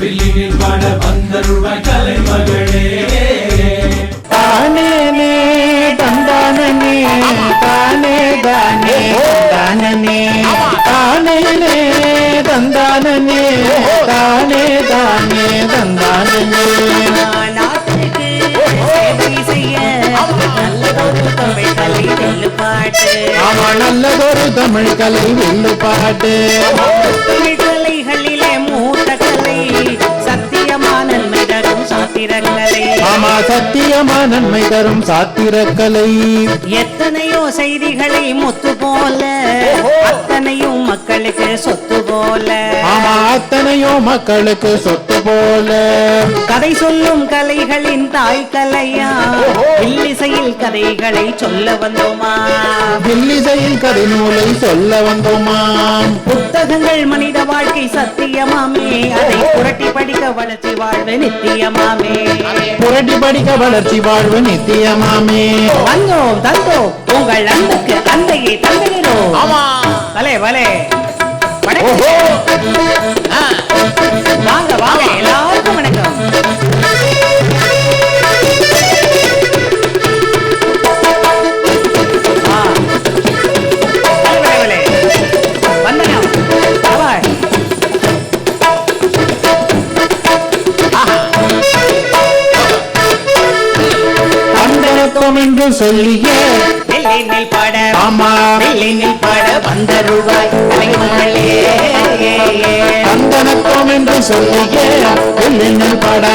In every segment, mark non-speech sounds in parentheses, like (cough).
வில்லினில் பாட வந்தருள்வாய் கலைமகளே தானே தந்தானே தானே தானே தானே தானே தந்தானே தானே தானே தந்தானே ஆமா நல்லதொரு தமிழ் கலை வெள்ளு பாட்டு. தமிழ் கலைகளிலே நன்மை தரும் சாத்திரக்கலை ஆமா சத்தியமா நன்மை தரும் சாத்திரக்கலை. எத்தனையோ செய்திகளை முத்து போல அத்தனையும் மக்களுக்கு சொத்து போல. ஆமா அத்தனையோ மக்களுக்கு சொத்து போல. கதை சொல்லும் கலைகளின் தாய் கலையா இல்லிசையில் கதைகளை சொல்ல வந்தோமா? வில்லிசையில் கதை நூலை சொல்ல வந்தோமாம் புத்தகங்கள் மனித வாழ்க்கை சத்தியமாமே. அதை புரட்டி படிக்க வளர்ச்சி வாழ்வு நித்தியமாமே. புரட்டி படிக்க வளர்ச்சி வாழ்வு நித்தியமாமே. வந்தோம் தந்தோம் உங்கள் அன்புக்கு அந்தையை தந்துகிறோம் வலே வலே. ஆ. வாங்க வாங்க எல்லாருக்கும் வணக்கம். என்று சொல்லிய வெள்ளினில் பாட ஆமா வெள்ளினில் பாட வந்தருள்வாய் கலைமகளே வந்தனத்தம் என்று சொல்லிய வெள்ளினில் பாட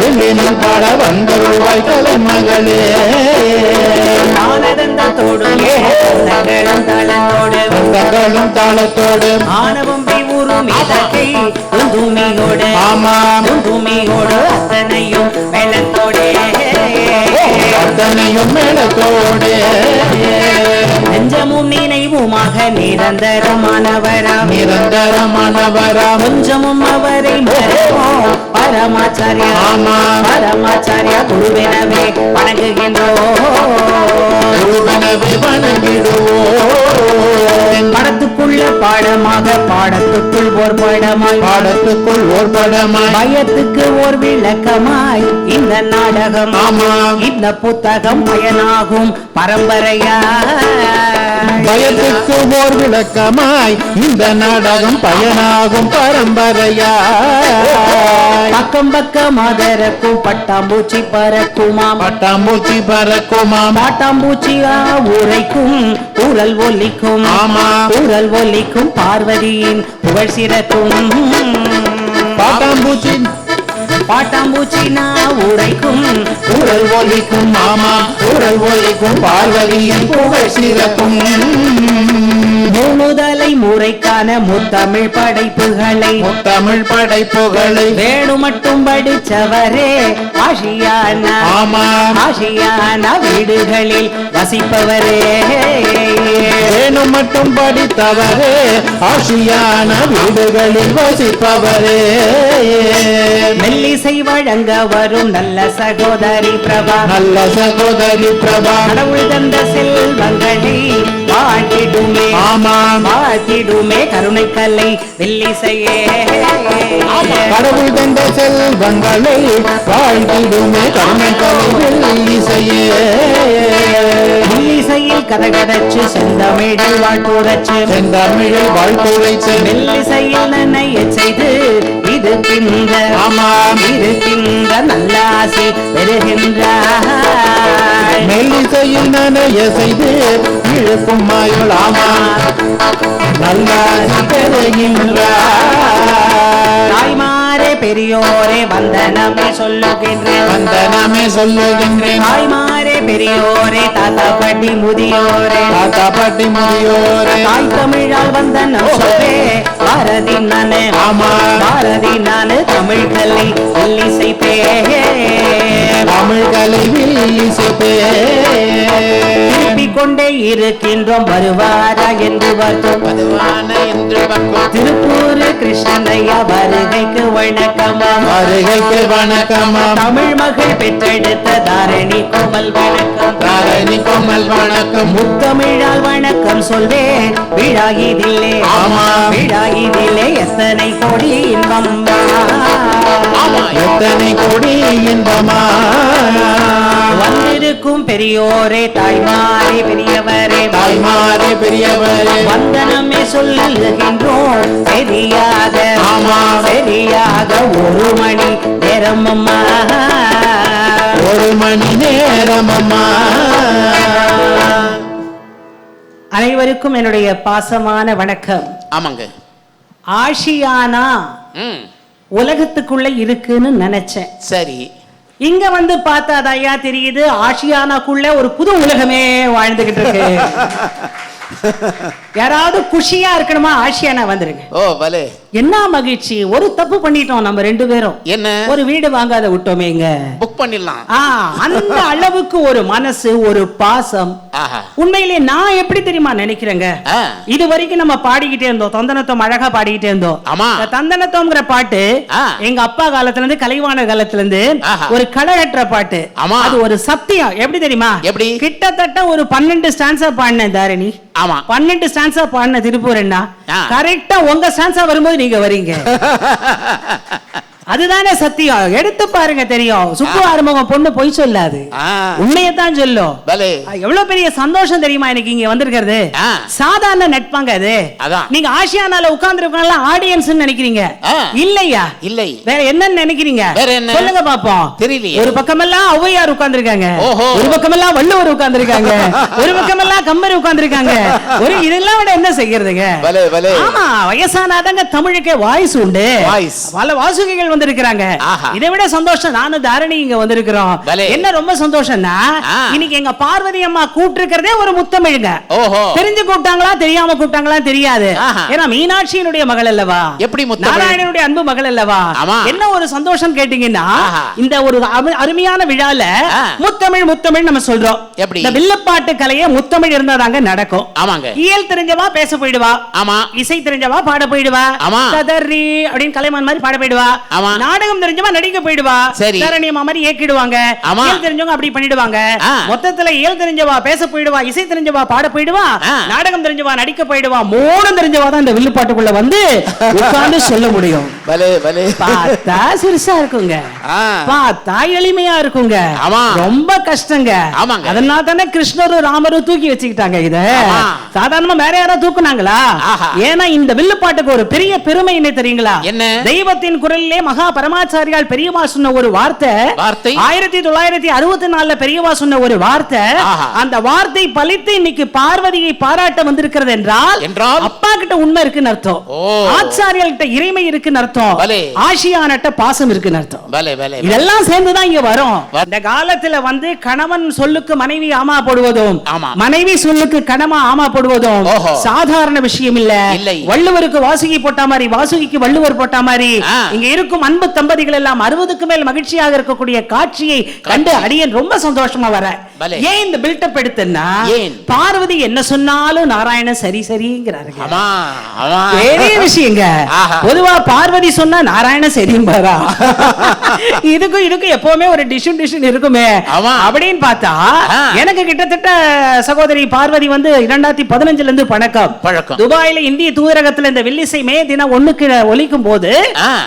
வெள்ளினில் பாட வந்தருள்வாய் கலைமகளே ஆனதந்தத்தோடு தங்களும் தளத்தோடு. ஆணவம் துந்துமியோடு ஆமா. துந்துமியோடு அத்தனையும் வெள்ளத்தோடு அத்தனையும் மேளத்தோடு. நெஞ்சமும் நினைவுமாக நிரந்தரமானவராம் நிரந்தரமானவராம் கொஞ்சமும் அவரை மறப்போம் பரமாச்சாரியா ஆமா. பரமாச்சாரியா குருவெனவே வணங்குகின்றோம். படத்துக்குள்ள பாடமாக பாடத்துக்குள் ஓர் பாடமாய். பாடத்துக்குள் ஓர் படமாய். பயத்துக்கு ஓர் விளக்கமாய். இந்த நாடகம் ஆமா. இந்த புத்தகம் பயனாகும் பரம்பரையா. பயத்துக்கு ஓர் விளக்கமாய் இந்த நாடகம் பயனாகும் பரம்பரையாய். பக்கம் பக்கம் அதரக்கும் பட்டாம்பூச்சி பறக்குமாம். பட்டாம்பூச்சி பறக்குமாம். பாட்டாம்பூச்சியா உரைக்கும் ஊரல் ஒலிக்கும். ஆமா. ஊரல் ஒலிக்கும் பார்வதியின் புகழ் சிறக்கும். பாட்டாம்பூச்சி பாட்டாம்பூச்சி நான் உரைக்கும் ஊரல் ஒலிக்கும் மாமா ஊரல் ஒலிக்கும் பார்வதியின் புகழ் சிறக்கும் முழுதலை முறைக்கான முத்தமிழ் படைப்புகளை தமிழ் படைப்புகளை வேணு மட்டும் படிச்சவரே ஆஷியானா ஆமா. ஆஷியானா வீடுகளில் வசிப்பவரே. வேணும் மட்டும் படித்தவரே ஆசியான வீடுகளில் வசிப்பவரே. மெல்லிசை வழங்க வரும் நல்ல சகோதரி பிரபா. நல்ல சகோதரி பிரபா. கடவுள் தந்த செல்வங்களை வாழ்த்திடுமே ஆமா வாழ்த்திடுமே கருணை கலை வெள்ளிசையே கடவுள் தந்த செல்வங்களை வாழ்த்திடுமே கருணை இசையே மெல்லிசையில் கதகதச்சு செந்தமிழில் வாழ்த்துரச்சு. செந்தமிழில் வாழ்த்துரைச்சு. மெல்லிசையில் நன்னைய செய்து இருக்கின்ற ஆமா இருக்கின்ற நல்ல ஆசி பெறுகின்றார் மெல்லிசையில் நனைய செய்து இழுக்கும் மாயுள் ஆமா நல்ல பெறுகின்றார் தாய்மாரே பெரியோரே வந்தனமே சொல்லுகின்றேன். வந்தனமே சொல்லுகின்றேன். தாய்மாரே பெரியோரே தாத்தா பாட்டி முதியோரே. தாத்தா பாட்டி முதியோரே. தாய் சொல்லே பாரதி நானு ஆமா. பாரதி நானு தமிழ் கலை இல்லிசை பே தமிழ் கலை இசைப்பே திருப்பிக் கொண்டே இருக்கின்றோம் வருவாரா என்று பார்த்தோம். பதுவான என்று பக்கம் திருப்பூர் கிருஷ்ணனையா வருகைக்கு வணக்கமாம் வருகைக்கு வணக்கமாம் தமிழ் மகள் பெற்றெடுத்த தாரணி கோமல் வணக்கம். தாரணி கோமல் வணக்கம். முத்தமிழால் வணக்கம் சொல்வே விழா இதிலே ஆமா. விழா இதிலே எத்தனை கோடி இன்பம். கோடி இன்பமா? வந்திருக்கும் பெரியோரே தாய்மாரே பெரியவரே தாய்மாரே பெரியவரே. வந்தனமே சொல்லுகின்றோம் சரியாக ஆமா. சரியாக. ஒரு மணி நேரம் அம்மா. ஒரு மணி நேரம் அம்மா. அனைவருக்கும் என்னுடைய பாசமான வணக்கம். ஆமாங்க. ஆஷியானா உலகத்துக்குள்ள இருக்குன்னு நினைச்சேன். சரி. இங்க வந்து பார்த்தா ஐயா தெரியுது? ஆஷியானாக்குள்ள ஒரு புது உலகமே வாழ்ந்துகிட்டு இருக்கு. (laughs) யாராவது குஷியா இருக்கணுமா? ஆஷியானா வந்துருங்க. ஓ பலே. என்ன மகிழ்ச்சி? ஒரு தப்பு பண்ணிட்டோம் நம்ம ரெண்டு பேரும். என்ன? ஒரு வீடு வாங்காத விட்டோமேங்க புக் பண்ணிடலாம். ஆ அந்த அளவுக்கு ஒரு மனசு ஒரு பாசம். உண்மையிலே நான் எப்படி தெரியுமா நினைக்கிறேங்க. இது வரைக்கும் நம்ம பாடிக்கிட்டே இருந்தோம். தந்தனத்தம் அழகா பாடிக்கிட்டே இருந்தோம். ஆமா. தந்தனத்தம்ங்கிற பாட்டு. எங்க அப்பா காலத்துல இருந்து கலைவாணர் காலத்துல இருந்து. ஒரு கடைகட்டுற பாட்டு. ஆமா. அது ஒரு சத்தியம். எப்படி தெரியுமா? எப்படி? கிட்டத்தட்ட ஒரு பன்னெண்டு ஸ்டான்ஸா பாடினேன் தாரணி. ஆமா. பன்னெண்டு ஸ்டான்ஸா பாடின திருப்பூரண்ணா ஆ. கரெக்டா உங்க ஸ்டான்ஸா வரும்போது நீங்க வரீங்க. (laughs) அதுதானே சத்தியம். எடுத்து பாருங்க தெரியும். சுப்பு ஆறுமுகம் பொண்ணு பொய் சொல்லாது. உண்மையத்தான் சொல்லும். எவ்வளவு பெரிய சந்தோஷம் தெரியுமா எனக்கு இங்க வந்திருக்கிறது. சாதாரண நட்பாங்க அது. நீங்க ஆசியானால உட்கார்ந்து இருக்கவங்க ஆடியன்ஸ் நினைக்கிறீங்க. இல்லையா? இல்லை. வேற என்னன்னு நினைக்கிறீங்க? சொல்லுங்க பாப்போம். ஒரு பக்கமெல்லாம் ஔவையார் உட்கார்ந்திருக்காங்க. ஓஹோ. ஒரு பக்கமெல்லாம் வள்ளுவர் உட்கார்ந்திருக்காங்க. (laughs) ஒரு பக்கமெல்லாம் கம்பர் உட்கார்ந்திருக்காங்க. ஒரு இதெல்லாம் விட என்ன செய்யறதுங்க? ஆமா வயசானாதாங்க தமிழுக்கே வாய்ஸ் உண்டு. பல வாசுகிகள் வந்திருக்கிறாங்க. இதை விட சந்தோஷம் நானும் தாரணி இங்க வந்திருக்கிறோம். என்ன ரொம்ப சந்தோஷம்னா. இன்னைக்கு எங்க பார்வதி அம்மா கூப்பிட்டிருக்கிறதே ஒரு முத்தமிழுங்க தெரிஞ்சு கூப்பிட்டாங்களா தெரியாம கூப்பிட்டாங்களா தெரியாது. ஏன்னா மீனாட்சியினுடைய மகள் அல்லவா எப்படி? நாராயணனுடைய அன்பு மகள் அல்லவா. என்ன ஒரு சந்தோஷம் கேட்டீங்கன்னா. இந்த ஒரு அரு- அருமையான விழால. முத்தமிழ் முத்தமிழ் நம்ம சொல்றோம்? இந்த வில்லுப்பாட்டு கலையை முத்தமிழ் இருந்தாதாங்க நடக்கும் ஆமாங்க இயல் தெரிஞ்சவா பேச போயிடுவா ஆமா இசை தெரிஞ்சவா பாட போயிடுவா ஆமா. அப்படின்னு கலைமான் மாதிரி பாட போயிடுவா ஆமா. நாடகம் தெரிஞ்சவா நடிக்க போயிடுவா சரி. தரணியம்மா மாதிரி ஏக்கிடுவாங்க ஆமா. இயல் தெரிஞ்சவங்க அப்படி பண்ணிடுவாங்க. மொத்தத்துல இயல் தெரிஞ்சவா பேச போயிடுவா இசை தெரிஞ்சவா பாட போயிடுவா. நாடகம் தெரிஞ்சவா நடிக்க போயிடுவா மூணும் தெரிஞ்சவா தான் இந்த வில்லுப்பாட்டுக்குள்ள வந்து உட்கார்ந்து சொல்ல முடியும் பலே பலே பார்த்தா சிறுசா இருக்குங்க. பார்த்தா எளிமையா இருக்குங்க ஆமா. ரொம்ப கஷ்டங்க ஆமாங்க. அதனால தானே கிருஷ்ணரும் ராமரும் தூக்கி வச்சுக்கிட்டாங்க இத ஆமா. சாதாரணமா வேற யாராவது தூக்குனாங்களா. ஏன்னா இந்த வில்லுப்பாட்டுக்கு ஒரு பெரிய பெருமை என்ன தெரியுங்களா என்ன? தெய்வத்தின் குரலிலே மகா பரமாச்சாரியால் பெரியவா சொன்ன ஒரு வார்த்தை வார்த்தை? ஆயிரத்தி தொள்ளாயிரத்தி அறுபத்தி நாலுல பெரியவா சொன்ன ஒரு வார்த்தை. அந்த வார்த்தை பலித்து இன்னைக்கு பார்வதியை பாராட்ட வந்திருக்கிறது என்றால் என்றால்? அப்பா கிட்ட உண்மை இருக்குன்னு அர்த்தம். ஆச்சாரியால் கிட்ட இறைமை இருக்குன்னு அர்த்தம். ஆசியானட்ட பாசம் இருக்குன்னு அர்த்தம் இதெல்லாம் சேர்ந்துதான் இங்க வரும் இந்த காலத்துல வந்து கணவன் சொல்லுக்கு மனைவி ஆமா போடுவதும். மனைவி சொல்லுக்கு கணவன் ஆமா போடுவதும். சாதாரண விஷயம் இல்ல. வள்ளுவருக்கு வாசுகி போட்ட மாதிரி வாசுகிக்கு வள்ளுவர் போட்ட மாதிரி. இங்க இருக்கும் அன்பு தம்பதிகள் எல்லாம் அறுபதுக்கு மேல் மகிழ்ச்சியாக இருக்கக்கூடிய காட்சியை கண்டு அடியேன் ரொம்ப சந்தோஷமா வர. ஏன் இந்த பில்டப் எடுத்தேன்னா ஏன்? பார்வதி என்ன சொன்னாலும் நாராயணன் சரி ஆமா பெரிய விஷயங்க. பொதுவா பார்வதி சொன்னா நாராயண சரிம்பாரா இதுக்கும் இதுக்கும் எப்பவுமே ஒரு டிஷன் டிஷன் இருக்குமே. அப்படின்னு பார்த்தா. எனக்கு கிட்டத்தட்ட சகோதரி பார்வதி வந்து இரண்டாயிரத்தி பதினஞ்சுல இருந்து பழக்கம் பழக்கம். துபாயில இந்திய தூதரகத்துல இந்த வெள்ளிசை மே தினம் ஒண்ணுக்கு ஒலிக்கும் போது.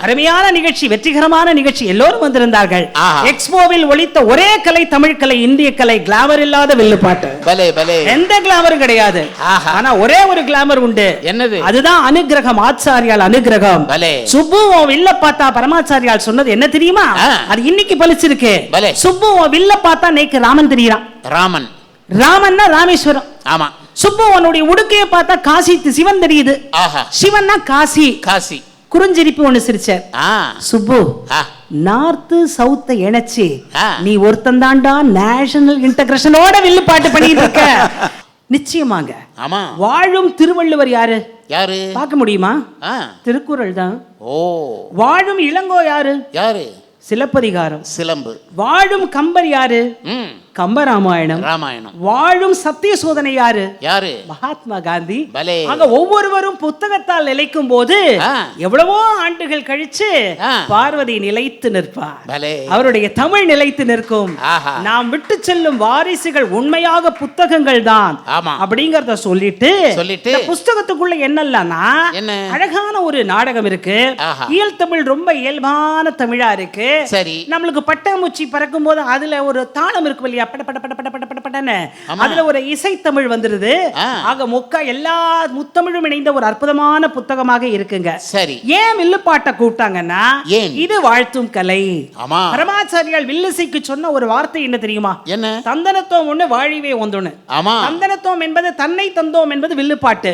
அருமையான நிகழ்ச்சி வெற்றிகரமான நிகழ்ச்சி எல்லோரும் வந்திருந்தார்கள். எக்ஸ்போவில் ஒலித்த ஒரே கலை தமிழ் கலை இந்திய கலை கிளாமர் இல்லாத பலே பலே. எந்த கிளாமரும் கிடையாது. ஆனா ஒரே ஒரு கிளாமர் உண்டு. என்னது? அதுதான் அனுகிரகம் ஆச்சாரியால் அனுகிரகம். பலே. சுப்பு உன் வில்ல பார்த்தா பரமாச்சாரியால் சொன்னது என்ன தெரியுமா. அது இன்னைக்கு பலிச்சிருக்கு பலே. சுப்பு உன் வில்ல பார்த்தா நேக்கு ராமன் தெரியறான். ராமன். ராமன்னா ராமேஸ்வரம். ஆமா. சுப்பு உன்னுடைய உடுக்கைய பார்த்தா காசி சிவன் தெரியுது. ஆஹா. சிவன்னா காசி. காசி. குறிஞ்சிரிப்பு ஒண்ணு சிரிச்சார் சுப்பு நார்த்து சவுத்த இணைச்சு. நீ ஒருத்தன் தாண்டா நேஷனல் இன்டகிரேஷனோட வில்லு பாட்டு பண்ணிட்டு இருக்க. (laughs) நிச்சயமாங்க ஆமா. வாழும் திருவள்ளுவர் யாரு? யாரு? பார்க்க முடியுமா? திருக்குறள் தான். ஓ. வாழும் இளங்கோ யாரு? யாரு? சிலப்பதிகாரம். சிலம்பு. வாழும் கம்பர் யாரு? கம்பராமாயணம். ராமாயணம். வாழும் சத்திய சோதனை யாரு? யாரு? மகாத்மா காந்தி. பலே. அங்க ஒவ்வொருவரும் புத்தகத்தால் நிலைக்கும் போது. எவ்வளவோ ஆண்டுகள் கழிச்சு. பார்வதி நிலைத்து நிற்பார். அவருடைய தமிழ் நிலைத்து நிற்கும். நாம் விட்டு செல்லும் வாரிசுகள் உண்மையாக புத்தகங்கள் தான். அப்படிங்கறத சொல்லிட்டு சொல்லிட்டு புஸ்தகத்துக்குள்ள என்னல்லன்னா என்ன? அழகான ஒரு நாடகம் இருக்கு. இயல் தமிழ் ரொம்ப இயல்பான தமிழா இருக்கு. சரி. நம்மளுக்கு பட்டாம்பூச்சி பறக்கும் போது அதுல ஒரு தாளம் இருக்கும் இல்லையா? பட பட பட பட பட பட படன்னு. அதுல ஒரு இசைத்தமிழ் வந்துருது. ஆக மொக்க எல்லா முத்தமிழும் இணைந்த ஒரு அற்புதமான புத்தகமாக இருக்குங்க சரி ஏன் வில்லுப்பாட்டை கூப்பிட்டாங்கன்னா? இது வாழ்த்தும் கலை பரமாச்சாரியால் வில்லிசைக்கு சொன்ன ஒரு வார்த்தை என்ன தெரியுமா என்ன தந்தனத்துவம் ஒண்ணு வாழிவே ஒன்றொன்னு ஆமா தந்தனத்துவம் என்பது தன்னை தந்தோம் என்பது வில்லுப்பாட்டு.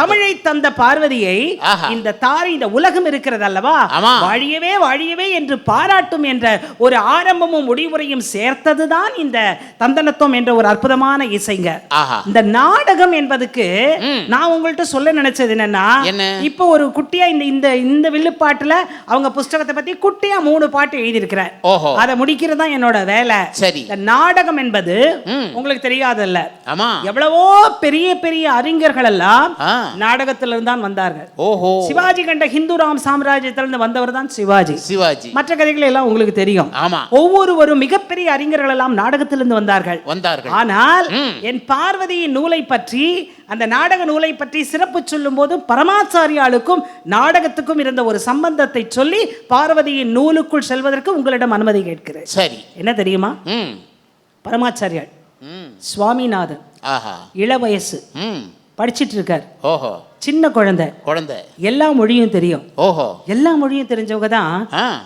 தமிழை தந்த பார்வதியை. இந்த தாரை இந்த உலகம் இருக்கிறது அல்லவா. வாழியவே வாழியவே என்று பாராட்டும் என்ற ஒரு ஆரம்பமும் முடிவுரையும் சேர்த்ததுதான் இந்த தந்தனத்துவம் என்ற ஒரு அற்புதமான இசைங்க. இந்த நாடகம் என்பதுக்கு. நான் உங்கள்ட்ட சொல்ல நினைச்சது என்னன்னா என்ன? இப்போ ஒரு குட்டியா இந்த இந்த இந்த வில்லுப்பாட்டுல அவங்க புஸ்தகத்தை பத்தி குட்டியா மூணு பாட்டு எழுதியிருக்கிறேன் அதை முடிக்கிறது தான் என்னோட வேலை. சரி. இந்த நாடகம் என்பது. உங்களுக்கு தெரியாதல்ல. ஆமா. எவ்வளவோ பெரிய பெரிய அறிஞர்கள் எல்லாம் நாடகத்திலிருந்து தான் வந்தார்கள். ஓஹோ. சிவாஜி கண்ட ஹிந்துராம் சாம்ராஜ்யத்திலிருந்து வந்தவர் தான் சிவாஜி. சிவாஜி. மற்ற கதைகள் எல்லாம் உங்களுக்கு தெரியும். ஆமா. ஒவ்வொருவரும் மிகப்பெரிய அறிஞர்கள் எல்லாம் நாடகத்திலிருந்து வந்தார்கள். வந்தார்கள். ஆனால். என் பார்வதியின் நூலை பற்றி அந்த நாடக நூலை பற்றி சிறப்பு சொல்லும் போது பரமாச்சாரியாளுக்கும் நாடகத்துக்கும் இருந்த ஒரு சம்பந்தத்தை சொல்லி பார்வதியின் நூலுக்குள் செல்வதற்கு உங்களிடம் அனுமதி கேட்கிறேன். சரி. என்ன தெரியுமா? ம். சுவாமிநாதன் இள வயசு படிச்சிட்டு இருக்கார். ஓஹோ. சின்ன குழந்தை. குழந்தை. எல்லா மொழியும் தெரியும். ஓஹோ. எல்லா மொழியும் தெரிஞ்சவங்க தான்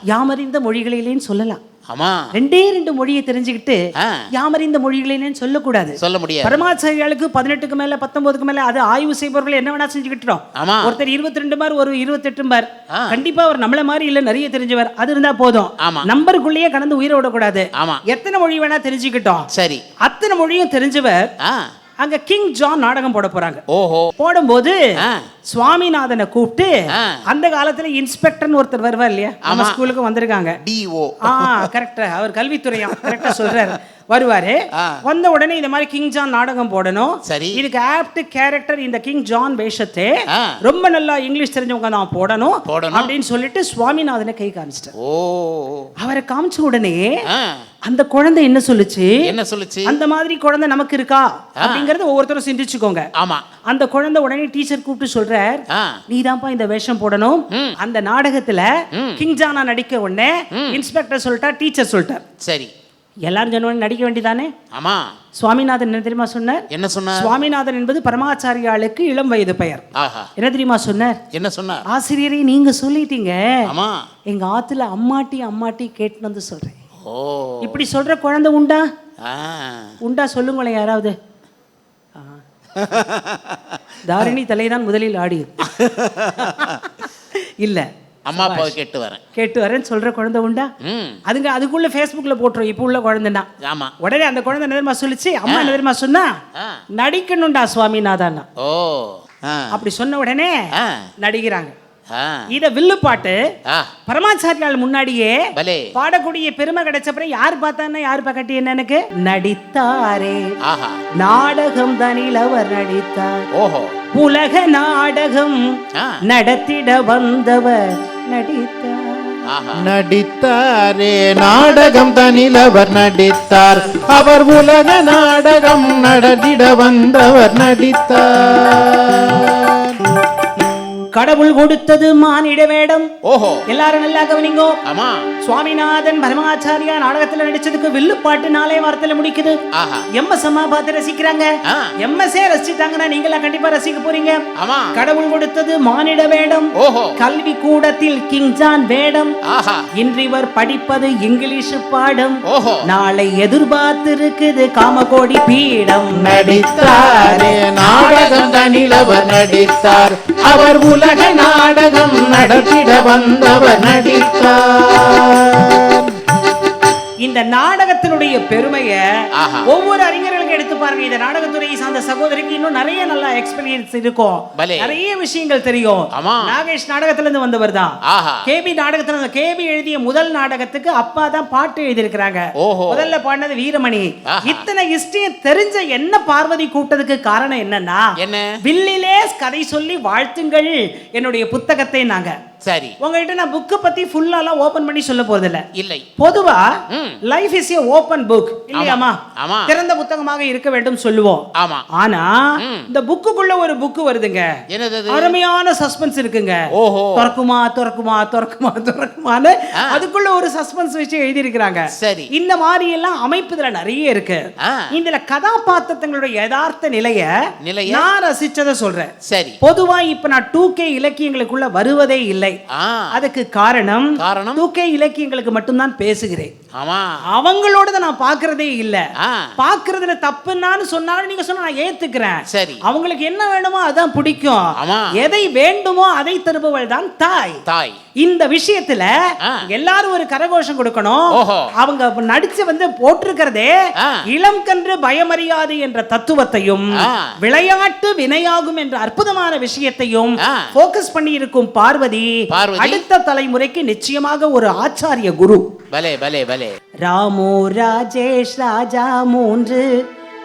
யாமறிந்த மொழிகளிலேன்னு சொல்லலாம். ஆமா. ரெண்டே ரெண்டு மொழியை தெரிஞ்சுக்கிட்டு யாமறிந்த மொழிகளிலேன்னு சொல்லக்கூடாது. சொல்ல முடியாது. பரமாச்சாரியாளுக்கு பதினெட்டுக்கு மேல பத்தொன்பதுக்கு மேல அது ஆய்வு செய்பவர்கள் என்ன வேணா செஞ்சுக்கிட்டோம் ஆமா. ஒருத்தர் இருபத்தி ரெண்டு பார் ஒரு இருபத்தெட்டு ஆ. கண்டிப்பா அவர் நம்மள மாதிரி இல்ல நிறைய தெரிஞ்சவர். அது இருந்தா போதும். ஆமா. நம்பருக்குள்ளேயே கடந்து உயிரை விடக்கூடாது. ஆமா. எத்தனை மொழி வேணா தெரிஞ்சுக்கிட்டோம். சரி. அத்தனை மொழியும் தெரிஞ்சவர் அங்க கிங் ஜான் நாடகம் போட போறாங்க. ஓஹோ. போடும்போது சுவாமிநாதனை கூப்பிட்டு. அந்த காலத்துல இன்ஸ்பெக்டர்னு ஒருத்தர் வருவார் இல்லையா? நம்ம. ஸ்கூலுக்கு வந்திருக்காங்க. டிஓ ஆ கரெக்டா அவர் கல்வித்துறையா கரெக்டா சொல்றாரு. வருவாரு. வந்த உடனே இந்த மாதிரி கிங் ஜான் நாடகம் போடணும். சரி. இதுக்கு ஆப்ட் கேரக்டர் இந்த கிங் ஜான் வேஷத்தை. ரொம்ப நல்லா இங்கிலீஷ் தெரிஞ்சவங்க தான் போடணும். அப்படின்னு சொல்லிட்டு சுவாமிநாதனை கை காமிச்சிட்டார். ஓ. அவரை காமிச்ச உடனே அந்த குழந்தை என்ன சொல்லுச்சு? என்ன சொல்லுச்சு? அந்த மாதிரி குழந்தை நமக்கு இருக்கா? அப்படிங்கறது ஒவ்வொருத்தரும் சிந்திச்சுக்கோங்க. ஆமா. அந்த குழந்தை உடனே டீச்சர் கூப்பிட்டு சொல்றார் நீதான்ப்பா இந்த வேஷம் போடணும். அந்த நாடகத்துல. கிங் ஜானா நடிக்க உடனே இன்ஸ்பெக்டர் சொல்லிட்டா டீச்சர் சொல்லிட்டார். சரி. எல்லாரும் சொன்ன நடிக்க வேண்டியதானே? ஆமா. சுவாமிநாதன் என்ன தெரியுமா சொன்னார்? என்ன சொன்னார்? சுவாமிநாதன் என்பது பரமாச்சாரியாளுக்கு இளம் வயது பெயர். என்ன தெரியுமா சொன்னார்? என்ன சொன்னார்? ஆசிரியரை நீங்க சொல்லிட்டீங்க. ஆமா. எங்க ஆத்துல அம்மாட்டி அம்மாட்டி கேட்டுன்னு வந்து சொல்றேன். ஓ. இப்படி சொல்ற குழந்தை உண்டா? உண்டா சொல்லுங்களேன் யாராவது. (laughs) தாரிணி தலைதான் முதலில் ஆடியது. (laughs) இல்ல. அம்மா அப்பாவை கேட்டு வரேன். கேட்டு வரேன்னு சொல்ற குழந்தை உண்டா? அதுங்க அதுக்குள்ள ஃபேஸ்புக்ல போட்டுரும் இப்போ உள்ள குழந்தைன்னா. ஆமா. உடனே அந்த குழந்தை தெரியுமா சொல்லிச்சு அம்மா தெரியுமா சொன்னா நடிக்கணும்டா சுவாமிநாதன் ஓ. ஆ அப்படி சொன்ன உடனே நடிக்கிறாங்க. இத வில்லு பாட்டு பரமாச்சாரியால் முன்னாடியே பலே. பாடக்கூடிய பெருமை கிடைச்சப்பறம் யார் பார்த்தான்னா யார் பக்கட்டி என்ன எனக்கு நடித்தாரே நாடகம் தனில் அவர் நடித்தார். ஓஹோ. உலக நாடகம் நடத்திட வந்தவர் நடித்தார். நடித்தாரே நாடகம் தனில் அவர் நடித்தார். அவர் உலக நாடகம் நடத்திட வந்தவர் நடித்தார். கடவுள் கொடுத்தது மானிட வேடம். ஓஹோ. எல்லாரும் நல்லா கவனிங்கோ. ஆமா. சுவாமிநாதன் பரமாச்சாரியா நாடகத்துல நடிச்சதுக்கு வில்லுப்பாட்டு நாளே வாரத்துல முடிக்குது. ஆஹா. எம்எஸ் அம்மா பார்த்து ரசிக்கிறாங்க. ஆ. எம்எஸ்ஏ ரசிச்சிட்டாங்கன்னா நீங்களா கண்டிப்பா ரசிக்க போறீங்க. ஆமா. கடவுள் கொடுத்தது மானிட வேடம். ஓஹோ. கல்வி கூடத்தில் கிங் ஜான் வேடம். ஆஹா. இன்று இவர் படிப்பது இங்கிலீஷ் பாடம். ஓஹோ. நாளை எதிர்பார்த்திருக்குது காமகோடி பீடம். நடித்தாரே நாடகம் தனில் அவர் நடித்தார். அவர் உலக நாடகம் நடத்திட வந்தவர் நடித்தார் இந்த நாடகத்தினுடைய பெருமைய. ஒவ்வொரு அறிஞர்களுக்கு எடுத்து பாருங்க இந்த நாடகத்துறையை சார்ந்த சகோதரிக்கு இன்னும் நிறைய நல்ல எக்ஸ்பீரியன்ஸ் இருக்கும். நிறைய விஷயங்கள் தெரியும். நாகேஷ் நாடகத்துல இருந்து வந்தவர் தான். கேபி நாடகத்துல இருந்து- கேபி எழுதிய முதல் நாடகத்துக்கு அப்பா தான் பாட்டு எழுதியிருக்கிறாங்க. முதல்ல பாடினது வீரமணி. இத்தனை ஹிஸ்டரியும் தெரிஞ்ச என்ன பார்வதி கூப்பிட்டதுக்கு காரணம் என்னன்னா என்ன? வில்லிலே கதை சொல்லி வாழ்த்துங்கள் என்னுடைய புத்தகத்தை நாங்க. சரி. உங்ககிட்ட நான் புக்கை பத்தி ஃபுல்லாலாம் ஓபன் பண்ணி சொல்ல போறதில்ல. இல்லை. பொதுவா ம். Life is a open book இல்லையாமா. திறந்த புத்தகமாக இருக்க வேண்டும் சொல்லுவோம் ஆமா ஆனா. இந்த புக்குக்குள்ள ஒரு புக்கு வருதுங்க என்னது? அருமையான சஸ்பென்ஸ் இருக்குங்க ஓஹோ. திறக்குமா திறக்குமா திறக்குமா திறக்குமான்னு. அதுக்குள்ள ஒரு சஸ்பென்ஸ் வச்சு எழுதி இருக்கிறாங்க சரி. இந்த மாதிரி எல்லாம் அமைப்புல நிறைய இருக்கு. இதுல கதாபாத்திரங்களுடைய யதார்த்த நிலைய நிலைய? நான் ரசிச்சதை சொல்றேன் சரி பொதுவா இப்ப நான் டூ கே இலக்கியங்களுக்குள்ள வருவதே இல்லை அதுக்கு காரணம் காரணம்? டூ கே இலக்கியங்களுக்கு மட்டும்தான் பேசுகிறேன் அவங்களோட நான் பார்க்கறதே இல்ல ஆ பார்க்கறதுல தப்புன்னான்னு சொன்னாலும் நீங்க சொன்னா நான் ஏத்துக்கிறேன் சரி அவங்களுக்கு என்ன வேணுமோ அதான் பிடிக்கும். எதை வேண்டுமோ அதை தருபவள் தான் தாய் தாய் இந்த விஷயத்துல. எல்லாரும் ஒரு கரகோஷம் கொடுக்கணும். அவங்க நடிச்சு வந்து போட்டிருக்கிறதே. இளம் கன்று பயமறியாது என்ற தத்துவத்தையும். விளையாட்டு வினையாகும் என்ற அற்புதமான விஷயத்தையும். போக்கஸ் பண்ணி இருக்கும் பார்வதி பார்வதி. அடுத்த தலைமுறைக்கு நிச்சயமாக ஒரு ஆச்சாரிய குரு பலே பலே பலே ராமு ராஜேஷ் ராஜா மூன்று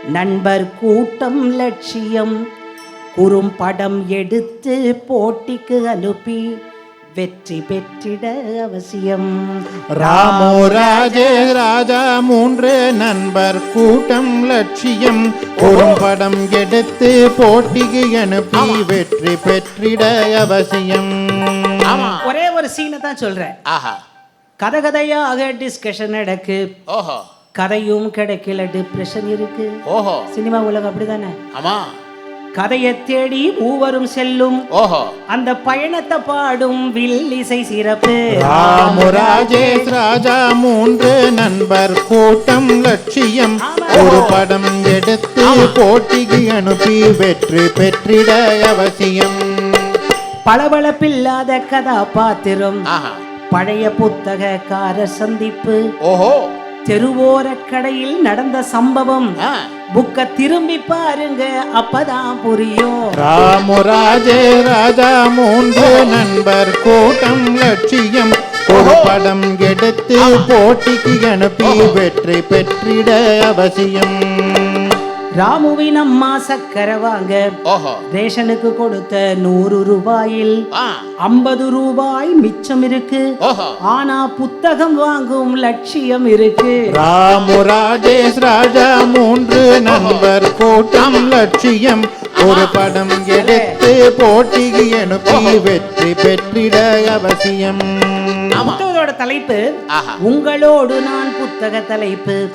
நண்பர் கூட்டம் லட்சியம். குறும்படம் எடுத்து போட்டிக்கு அனுப்பி வெற்றி பெற்றிட அவசியம். ராமோ ராஜே ராஜா மூன்று நண்பர் கூட்டம் லட்சியம். குறும்படம் எடுத்து போட்டிக்கு அனுப்பி வெற்றி பெற்றிட அவசியம். ஒரே ஒரு சீனை தான் சொல்றேன். ஆஹா. கதை கதையாக டிஸ்கஷன் நடக்கு. ஓஹோ. கதையும் கிடைக்கல டிப்ரெஷன் இருக்கு. ஓஹோ. சினிமா உலகம் அப்படிதானே? ஆமா. கதையை தேடி மூவரும் செல்லும். ஓஹோ. அந்த பயணத்தை பாடும் வில்லிசை சிறப்பு. ராமு ராஜேஷ் ராஜா மூன்று நண்பர் கூட்டம் லட்சியம். ஒரு படம் எடுத்து போட்டிக்கு அனுப்பி வெற்றி பெற்றிட அவசியம். பளபளப்பில்லாத கதாபாத்திரம். ஆஹா. பழைய புத்தகக்கார சந்திப்பு. ஓஹோ. தெருவோர கடையில் நடந்த சம்பவம். புக்க திரும்பி பாருங்க அப்பதான் புரியும். ராமு ராஜே ராஜா மூன்று நண்பர் கூட்டம் லட்சியம். ஒரு படம் எடுத்து போட்டிக்கு அனுப்பி வெற்றி பெற்றிட அவசியம். ராமுவின் அம்மா சக்கரை வாங்க. ரேஷனுக்கு கொடுத்த நூறு ரூபாயில் ஐம்பது ரூபாய் மிச்சம் இருக்கு. ஆனா புத்தகம் வாங்கும் லட்சியம் இருக்கு. ராமு ராஜேஷ் ராஜா மூன்று நண்பர் கூட்டம் லட்சியம். ஒரு படம் எடுத்து போட்டிக்கு அனுப்பி வெற்றி பெற்றிட அவசியம். ஆமா. புத்தகத்தோட தலைப்பு ஆஹா. உங்களோடு நான் புத்தக தலைப்பு.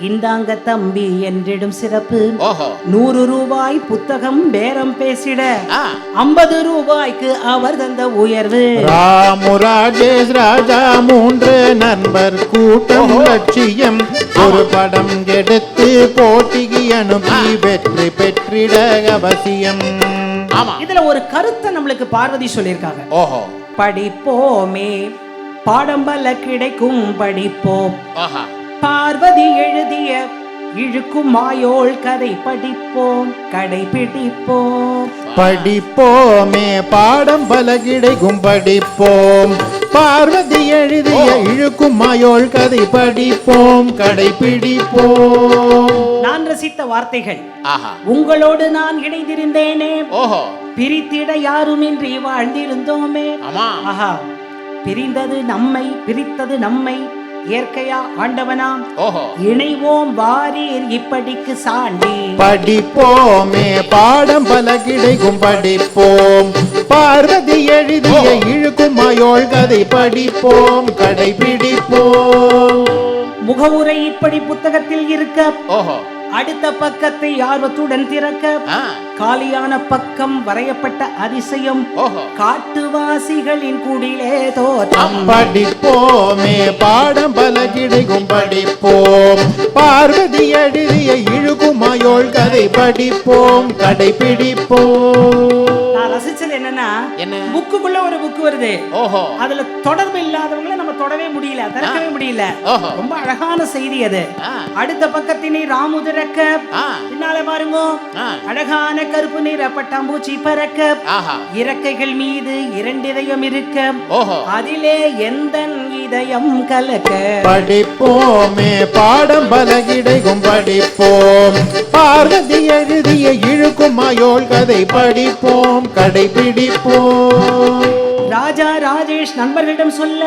இந்தாங்க தம்பி என்றிடும் சிறப்பு. நூறு ரூபாய் புத்தகம் பேரம் பேசிட. ஐம்பது ரூபாய்க்கு அவர் தந்த உயர்வு. ராமு ராஜேஷ் ராஜா மூன்று நண்பர் கூட்டம் லட்சியம். ஒரு படம் எடுத்து போட்டிக்கு அனுப்பி வெற்றி பெற்றிட அவசியம். ஆமா. இதுல ஒரு கருத்தை நம்மளுக்கு பார்வதி சொல்லியிருக்காங்க. ஓஹோ. படிப்போமே. பாடம் பல கிடைக்கும் படிப்போம். ஆஹா. பார்வதி எழுதிய இழுக்கும் மாயோள் கதை படிப்போம் கடைபிடிப்போம். படிப்போமே பாடம் பல கிடைக்கும் படிப்போம். பார்வதி எழுதிய இழுக்கும் மாயோள் கதை படிப்போம் கடைபிடிப்போம். நான் ரசித்த வார்த்தைகள். ஆஹா. உங்களோடு நான் இணைந்திருந்தேனே. ஓஹோ. பிரித்திட யாருமின்றி வாழ்ந்திருந்தோமே. ஆமா. ஆஹா. பிரிந்தது நம்மை பிரித்தது நம்மை. இயற்கையா ஆண்டவனாம் ஓஹோ. இணைவோம் வாரீர் இப்படிக்கு சாண்டி படிப்போமே பாடம் பல கிடைக்கும் படிப்போம். பார்வதி எழுதிய இழுக்கும் மாயோள் கதை படிப்போம் கடைபிடிப்போம். முகவுரை இப்படி புத்தகத்தில் இருக்க. ஓஹோ. அடுத்த பக்கத்தை ஆர்வத்துடன் திறக்க காலியான பக்கம் வரையப்பட்ட அதிசயம். காட்டுவாசிகளின் குடிலே தோற்றம். படிப்போமே பாடம் பல கிடைக்கும் படிப்போம். பார்வதி எழுதிய இழுக்கும் மாயோள் கதை படிப்போம் கடைபிடிப்போம். நான் ரசிச்சது என்னன்னா என்ன? புக்குக்குள்ள ஒரு புக் வருது. ஓஹோ. அதுல தொடர்பு இல்லாதவங்கள நம்ம தொடவே முடியல திறக்கவே முடியல. ரொம்ப அழகான செய்தி அது. அடுத்த பக்கத்தினை ராமு திறக்க. ஆ. பின்னால பாருங்க. அழகான கருப்பு நிற பட்டாம்பூச்சி பறக்க. இறக்கைகள் மீது இரண்டு இதயம் இருக்க. அதிலே எந்த இதயம் கலக்க? படிப்போமே பாடம் பலகிடைக்கும் படிப்போம். பார்வதி எழுதிய இழுக்கும் மாயோல் கதை படிப்போம். கடைபிடிப்போம். ராஜா ராஜேஷ் நண்பர்களிடம் சொல்ல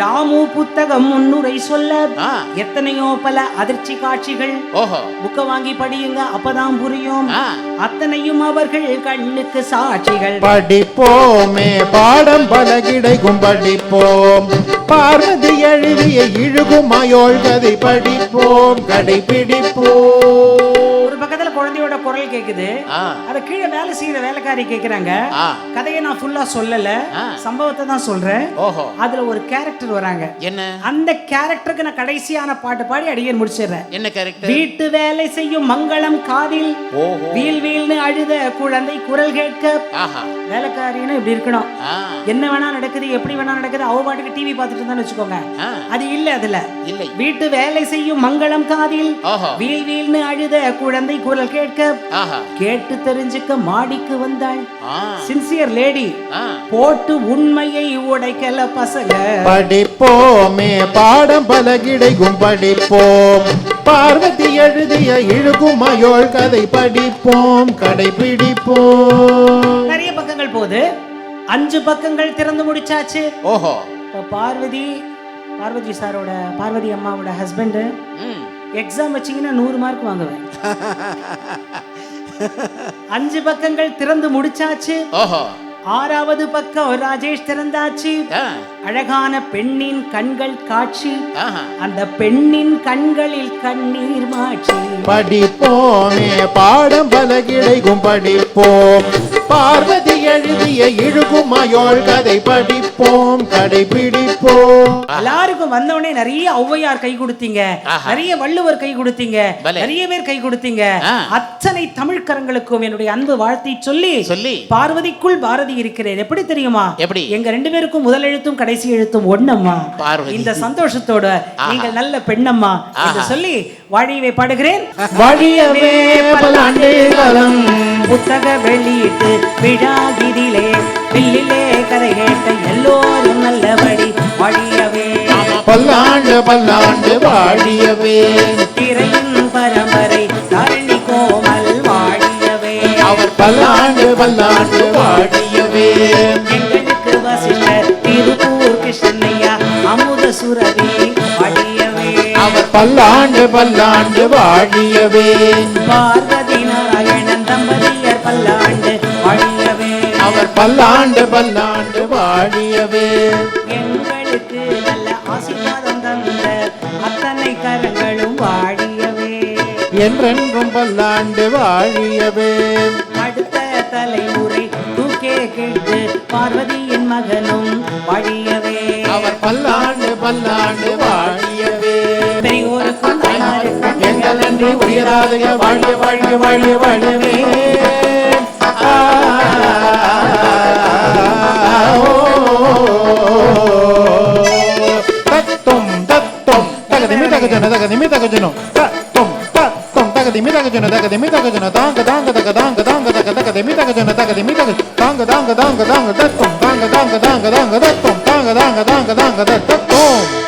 ராமு புத்தகம் முன்னுரை சொல்ல. எத்தனையோ பல அதிர்ச்சி காட்சிகள். புக்க வாங்கி படியுங்க அப்பதான் புரியும். அத்தனையும் அவர்கள் கண்ணுக்கு சாட்சிகள். படிப்போமே பாடம் பலகிடைக்கும் படிப்போம் பார்வதி எழுதிய இழுகும் மாயோல் கதை படிப்போம் கடைபிடிப்போம். பக்கத்துல குழந்தையோட குரல் கேக்குது. அத கீழே வேலை செய்யற வேலைக்காரி கேக்குறாங்க. கதையை நான் ஃபுல்லா சொல்லல. சம்பவத்தை தான் சொல்றேன். ஓஹோ. அதுல ஒரு கேரக்டர் வராங்க. என்ன? அந்த கேரக்டருக்கு நான் கடைசியான பாட்டு பாடி அடியேன் முடிச்சிடுறேன். என்ன கேரக்டர் வீட்டு வேலை செய்யும் மங்களம் காதில். வீல் வீல்னு அழுத குழந்தை குரல் கேட்க. வேலைக்காரின்னு இப்படி இருக்கணும். என்ன வேணா நடக்குது எப்படி வேணா நடக்குது அவ பாட்டுக்கு டிவி பார்த்துட்டு இருந்தான்னு வச்சுக்கோங்க. அது இல்ல அதுல. இல்லை. வீட்டு வேலை செய்யும் மங்களம் காதில். வீல் வீல்னு அழுத குழந்தை குரல் கேட்க ஆஹா. கேட்டு தெரிஞ்சுக்க மாடிக்கு வந்தாள். சின்சியர் லேடி போட்டு உண்மையை உடைக்கல பசங்க. படிப்போமே பாடம் பலகிடைக்கும் படிப்போம். பார்வதி எழுதிய இழுகும் மாயோல் கதை படிப்போம் கடைபிடிப்போம். நிறைய பக்கங்கள் போகுது. அஞ்சு பக்கங்கள் திறந்து முடிச்சாச்சு. ஓஹோ. இப்போ பார்வதி பார்வதி சாரோட பார்வதி அம்மாவோட ஹஸ்பண்டு ம். எக்ஸாம் வச்சீங்கன்னா நூறு மார்க் வாங்குவேன். அஞ்சு பக்கங்கள் திறந்து முடிச்சாச்சு. ஓஹோ ஆறாவது பக்கம் ராஜேஷ் திறந்தாச்சு. அழகான பெண்ணின் கண்கள் காட்சி. அந்த பெண்ணின் கண்களில் கண்ணீர் மாட்சி. படிப்போமே பாடம் பலகிடைக்கும் படிப்போம் பார்வதி எழுதிய இழுகும் மாயோல் கதை படிப்போம். கடைபிடிப்போம். எல்லாருக்கும் வந்தவொடனே நிறைய ஔவையார் கை கொடுத்தீங்க. நிறைய வள்ளுவர் கை கொடுத்தீங்க. பலே. நிறைய பேர் கை கொடுத்தீங்க. அத்தனை தமிழ்கரங்களுக்கும் என்னுடைய அன்பு வாழ்த்தை சொல்லி சொல்லி. பார்வதிக்குள் பாரதி இருக்கிறேன். எப்படி தெரியுமா? எப்படி? எங்க ரெண்டு பேருக்கும் முதல் எழுத்தும் கடைசி எழுத்தும் ஒண்ணம்மா. இந்த சந்தோஷத்தோட நீங்கள் நல்ல பெண்ணம்மா என்று. சொல்லி வாழியவை பாடுகிறேன். வழியவே காலம். புத்தக வெளியீட்டு விழாகிதிலே வில்லிலே கதை கேட்ட எல்லோரும் நல்லபடி வாழியவே பல்லாண்டு பல்லாண்டு வாழியவே திரையின் பரம்பரை தரணி கோமல் வாழியவே அவர் பல்லாண்டு பல்லாண்டு வாழியவே எங்களுக்கு வசிஷ்ட திருப்பூர் கிருஷ்ணய்யா அமுத சுரவி வாழியவே அவர் பல்லாண்டு பல்லாண்டு வாழியவே தம்பதியர் பல்லாண்டு வாழியவே. அவர் பல்லாண்டு பல்லாண்டு வாழியவே. எங்களுக்கு நல்ல ஆசீர்வாதம் தந்த அத்தனை கரங்களும் வாழியவே. என்றென்றும் பல்லாண்டு வாழியவே. அடுத்த தலைமுறை தூக்கே கேட்டு பார்வதியின் மகனும் வாழியவே. அவர் பல்லாண்டு பல்லாண்டு வாழியவே. பெரியோருக்கும் எங்கள் நன்றி உயராதைய வாழிய வாழிய வாழிய வாழவே taka de mi taka jana tanga tanga taka tanga tanga taka taka de mi taka jana taka de mi taka tanga tanga tanga tanga dat tom tanga tanga tanga tanga dat tom tanga tanga tanga tanga dat tom